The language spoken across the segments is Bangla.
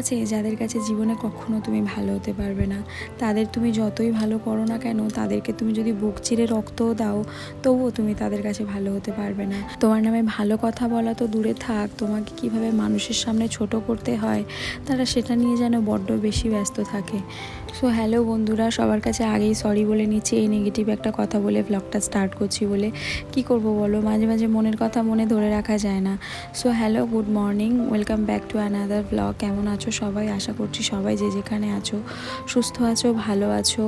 আছে যাদের কাছে জীবনে কখনো তুমি ভালো হতে পারবে না। তাদের তুমি যতই ভালো করো না কেন, তাদেরকে তুমি যদি বুক চিরে রক্তও দাও, তবুও তুমি তাদের কাছে ভালো হতে পারবে না। তোমার নামে ভালো কথা বলা তো দূরে থাক, তোমাকে কীভাবে মানুষের সামনে ছোট করতে হয়, তারা সেটা নিয়ে যেন বড্ড বেশি ব্যস্ত থাকে। সো হ্যালো বন্ধুরা, সবার কাছে আগেই সরি বলে নিচ্ছি, এই নেগেটিভ একটা কথা বলে ব্লগটা স্টার্ট করছি বলে। কি করব বলো, মাঝে মাঝে মনের কথা মনে ধরে রাখা যায় না। So hello good morning welcome back to another blog কেমন আছো? সবাই, আশা করছি সবাই যে যেখানে আছো, সুস্থ আছো, ভালো আছো।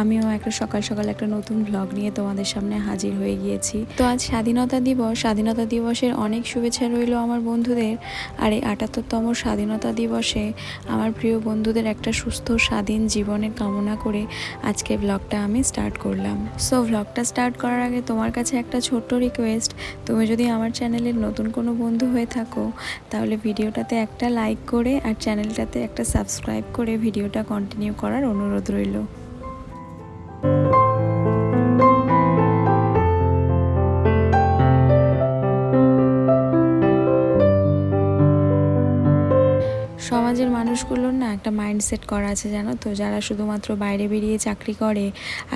আমিও একটা সকাল সকাল একটা নতুন ব্লগ নিয়ে তোমাদের সামনে হাজির হয়ে গিয়েছি। তো আজ স্বাধীনতা দিবস, স্বাধীনতা দিবসের অনেক শুভেচ্ছা রইল আমার বন্ধুদের। আর এই আটাত্তরতম স্বাধীনতা দিবসে আমার প্রিয় বন্ধুদের একটা সুস্থ, স্বাধীন জীবনের কামনা করে আজকে ব্লগটা আমি স্টার্ট করলাম। সো ব্লগটা স্টার্ট করার আগে তোমার কাছে একটা ছোট্ট রিকোয়েস্ট তুমি যদি আমার চ্যানেলের নতুন কোনো বন্ধু হয়ে থাকো, তাহলে ভিডিওটাতে একটা লাইক করে আর চ্যানেলটাতে একটা সাবস্ক্রাইব করে ভিডিওটা কন্টিনিউ করার অনুরোধ রইল। সমাজের মানুষগুলোর একটা মাইন্ডসেট করা আছে জানো তো? যারা শুধুমাত্র বাইরে বেরিয়ে চাকরি করে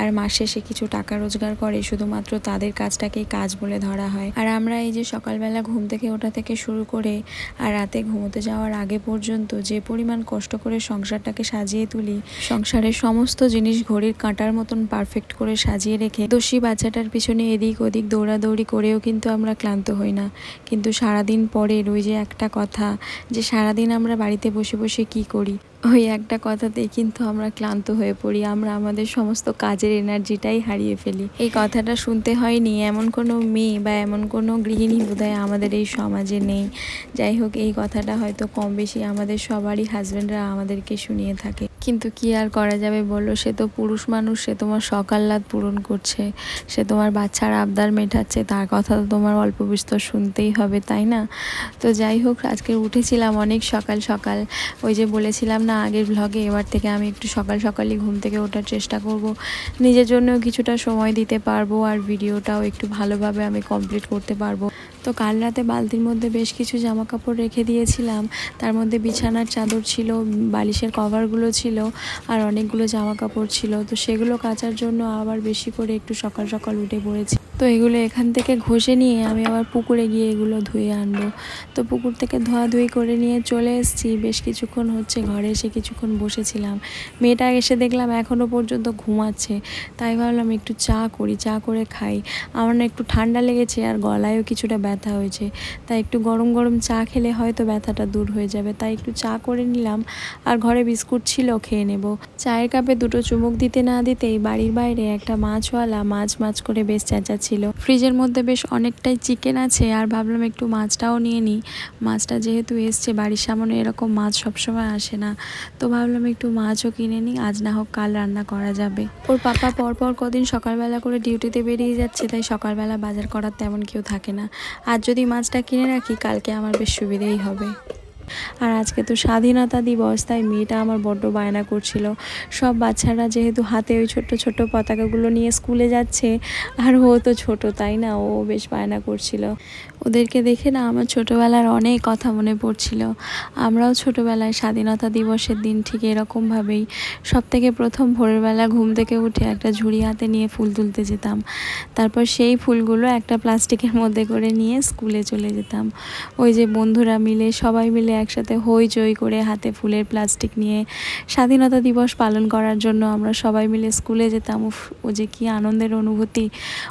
আর মাস শেষে কিছু টাকা রোজগার করে, শুধুমাত্র তাদের কাজটাকেই কাজ বলে ধরা হয়। আর আমরা এই যে সকালবেলা ঘুম থেকে ওঠা থেকে শুরু করে আর রাতে ঘুমোতে যাওয়ার আগে পর্যন্ত যে পরিমাণ কষ্ট করে সংসারটাকে সাজিয়ে তুলি, সংসারের সমস্ত জিনিস ঘড়ির কাঁটার মতন পারফেক্ট করে সাজিয়ে রেখে দোষী বাচ্চাটার পিছনে এদিক ওদিক দৌড়াদৌড়ি করেও কিন্তু আমরা ক্লান্ত হই না। কিন্তু সারাদিন পরের ওই যে একটা কথা যে সারাদিন আমরা বাড়িতে বসে বসে কি করি? ওই একটা কথাতেই কিন্তু আমরা ক্লান্ত হয়ে পড়ি। আমরা আমাদের সমস্ত কাজের এনার্জিটাই হারিয়ে ফেলি। এই কথাটা শুনতে হয়নি। এমন কোনো মেয়ে বা এমন কোনো গৃহিণী বোধহয় আমাদের এই সমাজে নেই। যাই হোক, এই কথাটা হয়তো কম বেশি আমাদের সবারই হাজব্যান্ডরা আমাদেরকে শুনিয়ে থাকে। কিন্তু কি আর করা যাবে বলো? সে তো পুরুষ মানুষ, সে তোমার সকাল্লাদ পূরণ করছে। সে তোমার বাচ্চার আবদার মেটাচ্ছে, তার কথা তো তোমার অল্প বিস্তর শুনতেই হবে, তাই না? তো যাই হোক, আজকে উঠেছিলাম অনেক সকাল সকাল। ওই যে বলেছিলাম না আগের ব্লগে এবার থেকে আমি একটু সকাল সকালই ঘুম থেকে ওঠার চেষ্টা করব। নিজের জন্যও কিছুটা সময় দিতে পারব আর ভিডিওটাও একটু ভালোভাবে আমি কমপ্লিট করতে পারব। তো কাল রাতে বালতির মধ্যে বেশ কিছু জামা কাপড় রেখে দিয়েছিলাম। তার মধ্যে বিছানার চাদর ছিল, বালিশের কভারগুলো ছিল আর অনেকগুলো জামা কাপড় ছিল। তো সেগুলো কাচার জন্য আবার বেশি করে একটু সকাল সকাল উঠে পড়েছি। তো এগুলো এখান থেকে ঘষে নিয়ে আমি আবার পুকুরে গিয়ে এগুলো ধুয়ে আনব। তো পুকুর থেকে ধোয়াধুয়ি করে নিয়ে চলে এসেছি। বেশ কিছুক্ষণ হচ্ছে ঘরে এসে কিছুক্ষণ বসেছিলাম। মেয়েটা এসে দেখলাম এখনও পর্যন্ত ঘুমাচ্ছে। তাই ভাবলাম একটু চা করি, চা করে খাই। আমার না একটু ঠান্ডা লেগেছে আর গলায়ও কিছুটা ব্যথা হয়েছে। তাই একটু গরম গরম চা খেলে হয়তো ব্যথাটা দূর হয়ে যাবে। তাই একটু চা করে নিলাম আর ঘরে বিস্কুট ছিল খেয়ে নেব। চায়ের কাপে দুটো চুমুক দিতে না দিতেই বাড়ির বাইরে একটা মাছওয়ালা মাছ মাছ করে বেশ চেঁচাচ্ছিল। ফ্রিজের মধ্যে বেশ অনেকটাই চিকেন আছে আর ভাবলাম একটু মাছটাও নিয়ে নিই। মাছটা যেহেতু এসছে, বাড়ির সামনে এরকম মাছ সবসময় আসে না। তো ভাবলাম একটু মাছও কিনে নিই, আজ না হোক কাল রান্না করা যাবে। ওর পাপা পরপর কদিন সকালবেলা করে ডিউটিতে বেরিয়ে যাচ্ছে, তাই সকালবেলা বাজার করার তেমন কেউ থাকে না। আজ যদি মাছটা কিনে রাখি কালকে আমার বেশ সুবিধেই হবে। আর আজকে তো স্বাধীনতা দিবস, তাই মেয়েটা আমার বড্ড বায়না করছিল। সব বাচ্চারা যেহেতু হাতে ওই ছোট্ট ছোট্ট পতাকাগুলো নিয়ে স্কুলে যাচ্ছে, আর ও তো ছোট, তাই না? ও বেশ বায়না করছিল। ওদেরকে দেখে না আমার ছোটোবেলার অনেক কথা মনে পড়ছিল। আমরাও ছোটোবেলায় স্বাধীনতা দিবসের দিন ঠিক এরকমভাবেই সব থেকে প্রথম ভোরের বেলা ঘুম থেকে উঠে একটা ঝুড়ি হাতে নিয়ে ফুল তুলতে যেতাম। তারপর সেই ফুলগুলো একটা প্লাস্টিকের মধ্যে করে নিয়ে স্কুলে চলে যেতাম। ওই যে বন্ধুরা মিলে, সবাই মিলে একসাথে হইচই করে হাতে ফুলের প্লাস্টিক নিয়ে স্বাধীনতা দিবস পালন করার জন্য আমরা সবাই মিলে স্কুলে যেতাম। ও যে কি আনন্দের অনুভূতি।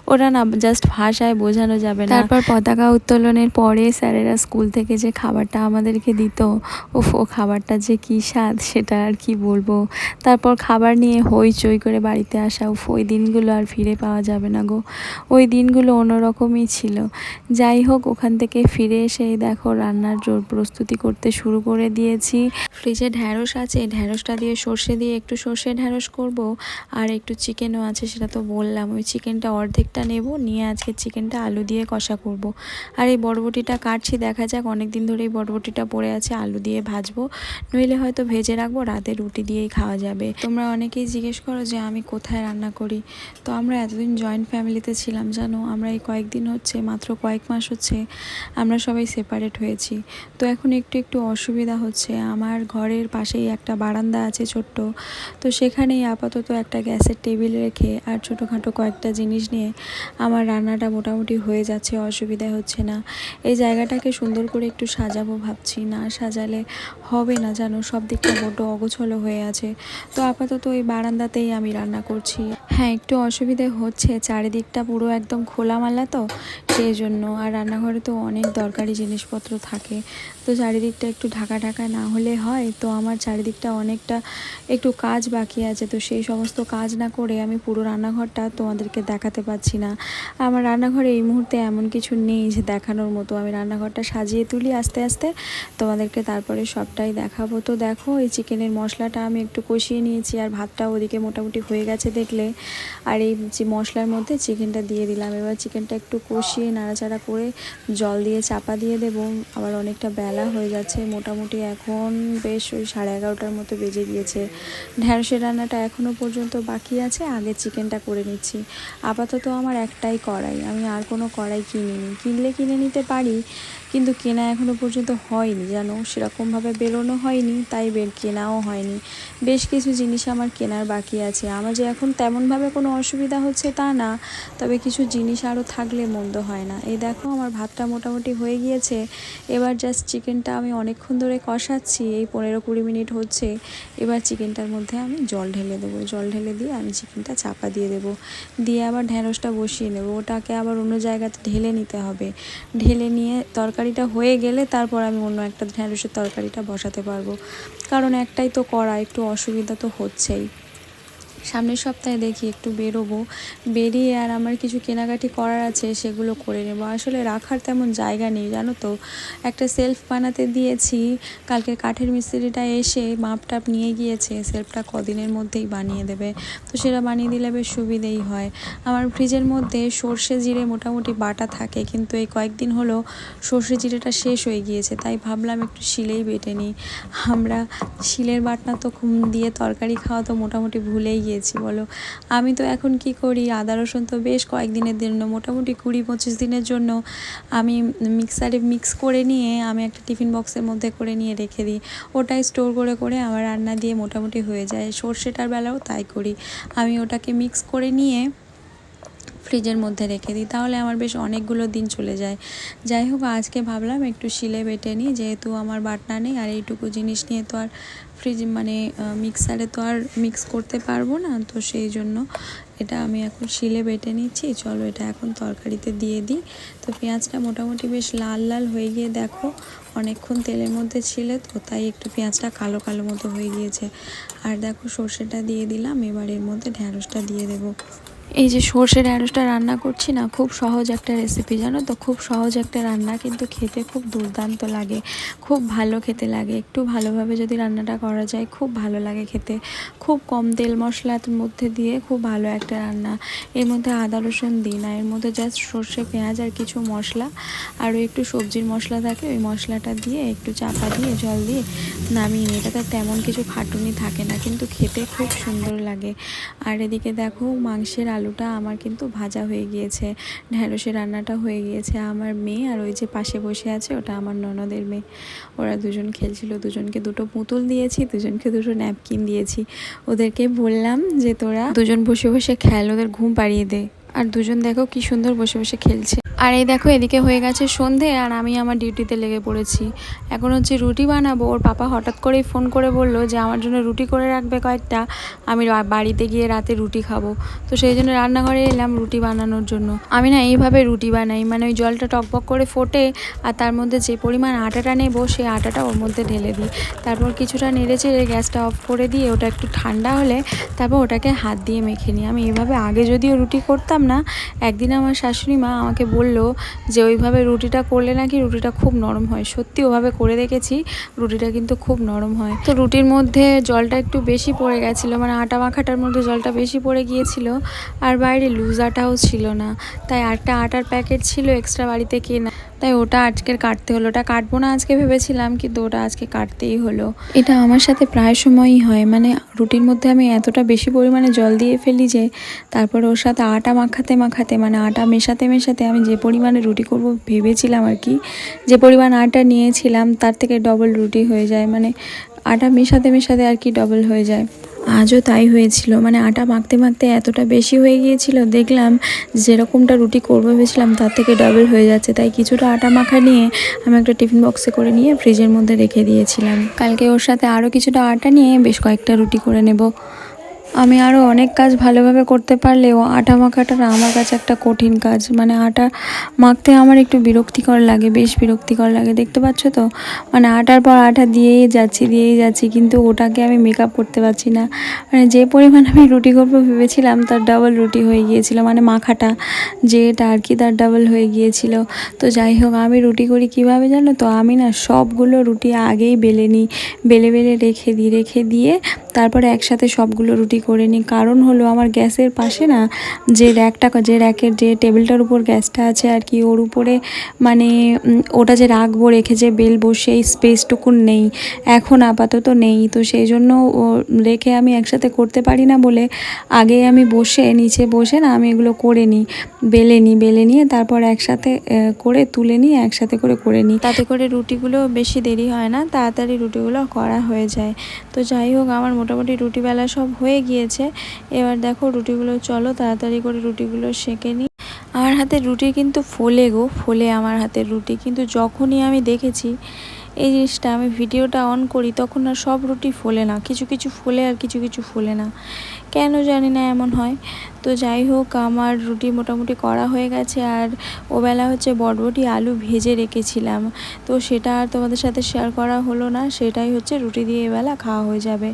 ওরা না জাস্ট ভাষায় বোঝানো যাবে না। তারপর পতাকা উত্তোলনের পরে স্যারেরা স্কুল থেকে যে খাবারটা আমাদেরকে দিত, উফ, ও খাবারটা যে কী স্বাদ সেটা আর কি বলব। তারপর খাবার নিয়ে হইচই করে বাড়িতে আসা, উফ, ওই দিনগুলো আর ফিরে পাওয়া যাবে না গো। ওই দিনগুলো অন্যরকমই ছিল। যাই হোক, ওখান থেকে ফিরে এসে দেখো রান্নার জোর প্রস্তুতি করতে শুরু করে দিয়েছি। ফ্রিজে ঢ্যাঁড়স আছে, ঢ্যাঁড়সটা দিয়ে সর্ষে দিয়ে একটু সর্ষে ঢ্যাঁড়স করব। আর একটু চিকেনও আছে, সেটা তো বললাম। ওই চিকেনটা অর্ধেকটা নেব, নিয়ে আজকে চিকেনটা আলু দিয়ে কষা করব। আর এই বরবটিটা কাটছি, দেখা যাক অনেক দিন ধরে এই বরবটিটা পড়ে আছে, আলু দিয়ে ভাজবো। নইলে হয়তো ভেজে রাখব, রাতে রুটি দিয়েই খাওয়া যাবে। তোমরা অনেকেই জিজ্ঞেস করো যে, আমি কোথায় রান্না করি? তো আমরা এতদিন জয়েন্ট ফ্যামিলিতে ছিলাম, জানো? আমরা এই কয়েকদিন হচ্ছে, মাত্র কয়েক মাস হচ্ছে, আমরা সবাই সেপারেট হয়েছি। তো এখন একটু একটু অসুবিধা হচ্ছে। আমার ঘরের পাশেই একটা বারান্দা আছে ছোট্ট। তো সেখানেই আপাতত একটা গ্যাসের টেবিল রেখে আর ছোটোখাটো কয়েকটা জিনিস নিয়ে আমার রান্নাটা মোটামুটি হয়ে যাচ্ছে, অসুবিধা হচ্ছে না। এই জায়গাটাকে সুন্দর করে একটু সাজাবো ভাবছি। না সাজালে হবে না জানো সব দিকটা বড্ড অগোছলো হয়ে আছে। তো আপাতত এই বারান্দাতেই আমি রান্না করছি। হ্যাঁ একটু অসুবিধে হচ্ছে, চারিদিকটা পুরো একদম খোলামালা তো। সেই জন্য আর রান্নাঘরে তো অনেক দরকারি জিনিসপত্র থাকে। তো চারিদিকটা একটু ঢাকা ঢাকা না হলে হয়, তো আমার চারিদিকটা অনেকটা একটু কাজ বাকি আছে, তো সেই সমস্ত কাজ না করে আমি পুরো রান্নাঘরটা তোমাদেরকে দেখাতে পারছি না। আমার রান্নাঘরে এই মুহূর্তে এমন কিছু নেই যে দেখানোর মতো। আমি রান্নাঘরটা সাজিয়ে তুলি আস্তে আস্তে, তোমাদেরকে তারপরে সবটাই দেখাবো। তো দেখো, এই চিকেনের মশলাটা আমি একটু কষিয়ে নিয়েছি, আর ভাতটা ওদিকে মোটামুটি হয়ে গেছে দেখলে। আর এই যে মশলার মধ্যে চিকেনটা দিয়ে দিলাম। এবার চিকেনটা একটু কষিয়ে নাড়াচাড়া করে জল দিয়ে চাপা দিয়ে দেবো। আবার অনেকটা বেলা হয়ে যাচ্ছে মোটামুটি এখন বেশ ওই সাড়ে এগারোটার মতো বেজে গিয়েছে। ঢ্যাঁড়সের রান্নাটা এখনও পর্যন্ত বাকি আছে, আগে চিকেনটা করে নিচ্ছি। আপাতত আমার একটাই কড়াই, আমি আর কোনো কড়াই কিনিনি। কিনলে কিনে নিতে পারি কিন্তু কেনা এখনও পর্যন্ত হয়নি, জানো? সেরকমভাবে বেরোনো হয়নি, তাই বের কেনাও হয়নি। বেশ কিছু জিনিস আমার কেনার বাকি আছে। আমার যে এখন তেমনভাবে কোনো অসুবিধা হচ্ছে তা না, তবে কিছু জিনিস আরও থাকলে মন্দ হয় না। এই দেখো, আমার ভাতটা মোটামুটি হয়ে গিয়েছে। এবার জাস্ট চিকেনটা আমি অনেকক্ষণ ধরে কষাচ্ছি, এই পনেরো কুড়ি মিনিট হচ্ছে। এবার চিকেনটার মধ্যে আমি জল ঢেলে দেবো। জল ঢেলে দিয়ে আমি চিকেনটা চাপা দিয়ে দেবো। দিয়ে আবার ঢ্যাঁড়সটা বসিয়ে নেব। ওটাকে আবার অন্য জায়গাতে ঢেলে নিতে হবে। ঢেলে নিয়ে তরকারিটা হয়ে গেলে তারপর আমি অন্য একটা ঢ্যাঁড়সের তরকারিটা বসাতে পারব। কারণ একটাই তো করা, একটু অসুবিধা তো হচ্ছেই। সামনের সপ্তাহে দেখি একটু বেরোবো। বেরিয়ে আর আমার কিছু কেনাকাটি করার আছে, সেগুলো করে নেব। আসলে রাখার তেমন জায়গা নেই, জানো তো? একটা সেলফ বানাতে দিয়েছি, কালকে কাঠের মিস্ত্রিটা এসে মাপ টাপ নিয়ে গিয়েছে সেলফটা কদিনের মধ্যেই বানিয়ে দেবে। তো সেটা বানিয়ে দিলে বেশ সুবিধেই হয়। আমার ফ্রিজের মধ্যে সর্ষে জিরে মোটামুটি বাটা থাকে, কিন্তু এই কয়েকদিন হলো সর্ষে জিরেটা শেষ হয়ে গিয়েছে, তাই ভাবলাম একটু শিলেই বেটে নিই। আমরা শিলের বাটনা তো দিয়ে তরকারি খাওয়া তো মোটামুটি ভুলেই গিয়েছি। বলো। আমি তো এখন কি করি? আদা, রসুন তো বেশ কয়েকদিনের জন্য, মোটামুটি কুড়ি পঁচিশ দিনের জন্য আমি মিক্সারে মিক্স করে নিয়ে আমি একটা টিফিন বক্সের মধ্যে করে নিয়ে রেখে দিই। ওটাই স্টোর করে করে আমার রান্না দিয়ে মোটামুটি হয়ে যায়। সর্ষেটার বেলাও তাই করি। আমি ওটাকে মিক্স করে নিয়ে ফ্রিজের মধ্যে রেখে দিই, তাহলে আমার বেশ অনেকগুলো দিন চলে যায়। যাই হোক, আজকে ভাবলাম একটু শিলে বেটে নিই, যেহেতু আমার বাটনা নেই, আর এইটুকু জিনিস নিয়ে তো আর ফ্রিজ মানে মিক্সারে তো আর মিক্স করতে পারব না, তো সেই জন্য এটা আমি এখন শিলে বেটে নিচ্ছি। চলো এটা এখন তরকারিতে দিয়ে দিই। তো পেঁয়াজটা মোটামুটি বেশ লাল লাল হয়ে গিয়ে দেখো, অনেকক্ষণ তেলের মধ্যে ছিলে তো, তাই একটু পেঁয়াজটা কালো কালো মতো হয়ে গিয়েছে। আর দেখো সর্ষেটা দিয়ে দিলাম, এবার এর মধ্যে ঢ্যাঁড়সটা দিয়ে দেবো। এই যে সর্ষে ঢ্যাঁড়সটা রান্না করছি না, খুব সহজ একটা রেসিপি জানো তো? খুব সহজ একটা রান্না, কিন্তু খেতে খুব দুর্দান্ত লাগে। খুব ভালো খেতে লাগে। একটু ভালোভাবে যদি রান্নাটা করা যায়, খুব ভালো লাগে খেতে। খুব কম তেল মশলার মধ্যে দিয়ে খুব ভালো একটা রান্না। এর মধ্যে আদা, রসুন দিই না, এর মধ্যে জাস্ট সর্ষে, পেঁয়াজ আর কিছু মশলা। আরও একটু সবজির মশলা থাকে, ওই মশলাটা দিয়ে একটু চাপা দিয়ে, জল দিয়ে নামিয়ে নিই। এটাতে তেমন কিছু খাটুনি থাকে না, কিন্তু খেতে খুব সুন্দর লাগে। আর এদিকে দেখো মাংসের আলুটা আমার কিন্তু ভাজা হয়ে গিয়েছে, ঢ্যাঁড়সের রান্নাটা হয়ে গিয়েছে। আমার মেয়ে আর ওই যে পাশে বসে আছে, ওটা আমার ননদের মেয়ে। ওরা দুজন খেলছিল, দুজনকে দুটো পুতুল দিয়েছি, দুজনকে দুটো ন্যাপকিন দিয়েছি। ওদেরকে বললাম যে তোরা দুজন বসে বসে খেল, ওদের ঘুম পাড়িয়ে দে। আর দুজন দেখো কি সুন্দর বসে বসে খেলছে। আর এই দেখো এদিকে হয়ে গেছে সন্ধে আর আমি আমার ডিউটিতে লেগে পড়েছি। এখন হচ্ছে রুটি বানাবো। ওর পাপা হঠাৎ করেই ফোন করে বলল যে, আমার জন্য রুটি করে রাখবে কয়েকটা। আমি বাড়িতে গিয়ে রাতে রুটি খাব। তো সেই জন্য রান্নাঘরে এলাম রুটি বানানোর জন্য। আমি না এইভাবে রুটি বানাই। মানে ওই জলটা টকবক করে ফোটে আর তার মধ্যে যে পরিমাণ আটাটা নেব, সেই আটাটা ওর মধ্যে ঢেলে দিই। তারপর কিছুটা নেড়ে চেড়ে গ্যাসটা অফ করে দিয়ে ওটা একটু ঠান্ডা হলে তারপর ওটাকে হাত দিয়ে মেখে নিই। আমি এইভাবে আগে যদিও রুটি করতাম না, একদিন আমার শাশুড়ি মা আমাকে বলল যে ওইভাবে রুটিটা করলে নাকি রুটিটা খুব নরম হয়। সত্যি ওভাবে করে দেখেছি, রুটিটা কিন্তু খুব নরম হয়। তো রুটির মধ্যে জলটা একটু বেশি পড়ে গেছিল মানে আটা মাখাটার মধ্যে জলটা বেশি পড়ে গিয়েছিল, আর বাইরে লুজ আটাও ছিল না। তাই একটা আটার প্যাকেট ছিল এক্সট্রা বাড়িতে কেনা। তাই ওটা আজকের কাটতে হলো। ওটা কাটবো না আজকে ভেবেছিলাম, কিন্তু ওটা আজকে কাটতেই হলো। এটা আমার সাথে প্রায় সময়ই হয়। মানে রুটির মধ্যে আমি এতটা বেশি পরিমাণে জল দিয়ে ফেলি যে, তারপর ওর সাথে আটা মাখাতে মাখাতে মানে আটা মেশাতে মেশাতে আমি যে পরিমাণে রুটি করব ভেবেছিলাম আর কি, যে পরিমাণ আটা নিয়েছিলাম, তার থেকে ডবল রুটি হয়ে যায়। মানে আটা মেশাতে মেশাতে আর কি ডবল হয়ে যায়। আজও তাই হয়েছিল। মানে আটা মাখতে মাখতে এতটা বেশি হয়ে গিয়েছিল, দেখলাম যেরকমটা রুটি করব ভেবেছিলাম তার থেকে ডাবল হয়ে যাচ্ছে। তাই কিছুটা আটা মাখা নিয়ে আমি একটা টিফিন বক্সে করে নিয়ে ফ্রিজের মধ্যে রেখে দিয়েছিলাম। কালকে ওর সাথে আরও কিছুটা আটা নিয়ে বেশ কয়েকটা রুটি করে নেব। আমি আরও অনেক কাজ ভালোভাবে করতে পারলেও আটা মাখাটা আমার কাছে একটা কঠিন কাজ। মানে আটা মাখতে আমার একটু বিরক্তিকর লাগে, বেশ বিরক্তিকর লাগে, দেখতে পাচ্ছ তো? মানে আটার পর আটা দিয়েই যাচ্ছি দিয়েই যাচ্ছি, কিন্তু ওটাকে আমি মেকআপ করতে পারছি না। মানে যে পরিমাণ আমি রুটি করব ভেবেছিলাম, তার ডাবল রুটি হয়ে গিয়েছিল। মানে মাখাটা যেটা আর কি, তার ডাবল হয়ে গিয়েছিল। তো যাই হোক, আমি রুটি করি কীভাবে জানো তো? আমি না সবগুলো রুটি আগেই বেলে নিই। বেলে বেলে রেখে দিই, রেখে দিয়ে তারপরে একসাথে সবগুলো রুটি করে নিই। কারণ হলো আমার গ্যাসের পাশে না যে র্যাকটা, যে র্যাকের যে টেবিলটার উপর গ্যাসটা আছে আর কি, ওর উপরে মানে ওটা যে রাখব, রেখে যে বেল বেলবো, সেই স্পেসটুকুন নেই। এখন আপাতত নেই। তো সেই জন্য রেখে আমি একসাথে করতে পারি না বলে আগে আমি বসে, নিচে বসে না আমি এগুলো করে নিই। বেলে নিই, বেলে নিয়ে তারপর একসাথে করে তুলে নিই একসাথে করে করে নিই। তাতে করে রুটিগুলো বেশি দেরি হয় না, তাড়াতাড়ি রুটিগুলো করা হয়ে যায়। তো যাই হোক, আমার মোটামুটি রুটি বেলা সব হয়ে গিয়েছে। এবার দেখো রুটিগুলো, চলো তাড়াতাড়ি করে রুটিগুলো সেঁকে নিই। আমার হাতের রুটি কিন্তু ফোলে গো, ফোলে আমার হাতের রুটি। কিন্তু যখনই আমি দেখেছি এই জিনিসটা আমি ভিডিওটা অন করি, তখন আর সব রুটি ফোলে না। কিছু কিছু ফোলে আর কিছু কিছু ফোলে না। কেন জানি না এমন হয়। তো যাই হোক, আমার রুটি মোটামুটি করা হয়ে গেছে আর ওবেলা হচ্ছে বটবটি আলু ভেজে রেখেছিলাম। তো সেটা আর তোমাদের সাথে শেয়ার করা হলো না, সেটাই হচ্ছে রুটি দিয়ে এবেলা খাওয়া হয়ে যাবে।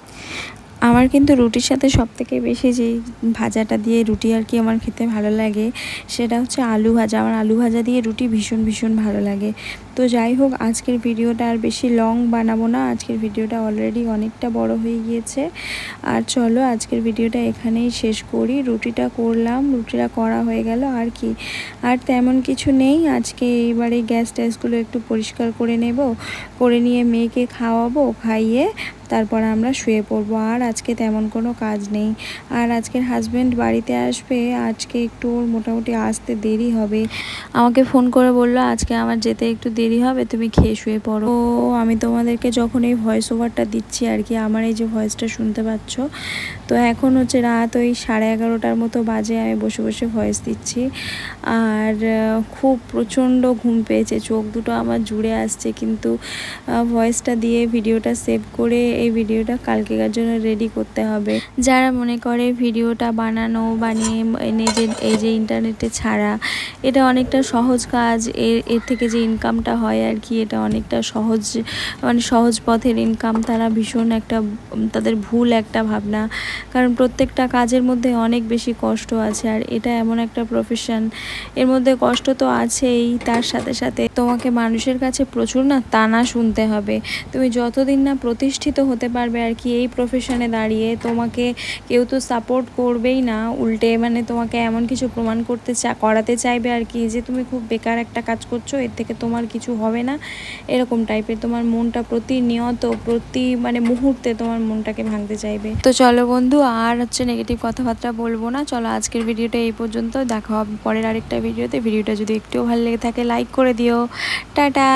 আমার কিন্তু রুটির সাথে সব থেকে বেশি যেই ভাজাটা দিয়ে রুটি আর কি আমার খেতে ভালো লাগে, সেটা হচ্ছে আলু ভাজা। আমার আলু ভাজা দিয়ে রুটি ভীষণ ভীষণ ভালো লাগে। তো যাই হোক, আজকের ভিডিওটা আর বেশি লং বানাবো না। আজকের ভিডিওটা অলরেডি অনেকটা বড় হয়ে গিয়েছে। আর চলো, আজকের ভিডিওটা এখানেই শেষ করি। রুটিটা করলাম, রুটিটা করা হয়ে গেল, আর কি। আর তেমন কিছু নেই। আজকে এইবারে গ্যাস ট্যাসগুলো একটু পরিষ্কার করে নেব, করে নিয়ে মেয়েকে খাওয়াবো, খাইয়ে তারপর আমরা শুয়ে পড়ব। আর আজকে তেমন কোনো কাজ নেই। আর আজকের হাজব্যান্ড বাড়িতে আসবে, আজকে একটু ওর মোটামুটি আসতে দেরি হবে। আমাকে ফোন করে বলল, আজকে আমার যেতে একটু দেরি হবে, তুমি খেয়ে শুয়ে পড়ো। ও, আমি তোমাদেরকে যখন এই ভয়েস ওভারটা দিচ্ছি আর কি, আমার এই যে ভয়েসটা শুনতে পাচ্ছ তো এখন হচ্ছে রাত ওই সাড়ে এগারোটার মতো বাজে আমি বসে বসে ভয়েস দিচ্ছি। আর খুব প্রচণ্ড ঘুম পেয়েছে, চোখ দুটো আমার জুড়ে আসছে, কিন্তু ভয়েসটা দিয়ে ভিডিওটা সেভ করে এই ভিডিওটা কালকেকার জন্য রেডি করতে হবে। যারা মনে করে ভিডিওটা বানানো, বানিয়ে যে, এই যে ইন্টারনেটে ছাড়া, এটা অনেকটা সহজ কাজ এর এর থেকে যে ইনকামটা হয় আর কি, এটা অনেকটা সহজ মানে সহজ পথের ইনকাম তারা ভীষণ একটা, তাদের ভুল একটা ভাবনা কারণ প্রত্যেকটা কাজের মধ্যে অনেক বেশি কষ্ট আছে আর এটা এমন একটা প্রফেশন এর মধ্যে কষ্ট তো আছেই, তার সাথে সাথে তোমাকে মানুষের কাছে প্রচুর না তানা শুনতে হবে। তুমি যতদিন না প্রতিষ্ঠিত হতে পারবে আর কি এই প্রফেশনে দাঁড়িয়ে, তোমাকে কেউ তো সাপোর্ট করবেই না। উল্টে মানে তোমাকে এমন কিছু প্রমাণ করতে চা, করাতে চাইবে আর কি যে তুমি খুব বেকার একটা কাজ করছ, এর থেকে তোমার কিছু হবে না। এরকম টাইপের তোমার মনটা প্রতিনিয়ত, প্রতি মানে মুহূর্তে তোমার মনটাকে ভাঙতে চাইবে। তো চলো বন্ধু আর হচ্ছে নেগেটিভ কথাবার্তা বলব না। চলো আজকের ভিডিওটা এই পর্যন্ত। দেখা হবে পরের আরেকটা ভিডিওতে। ভিডিওটা যদি একটুও ভালো লেগে থাকে লাইক করে দিও। টাটা!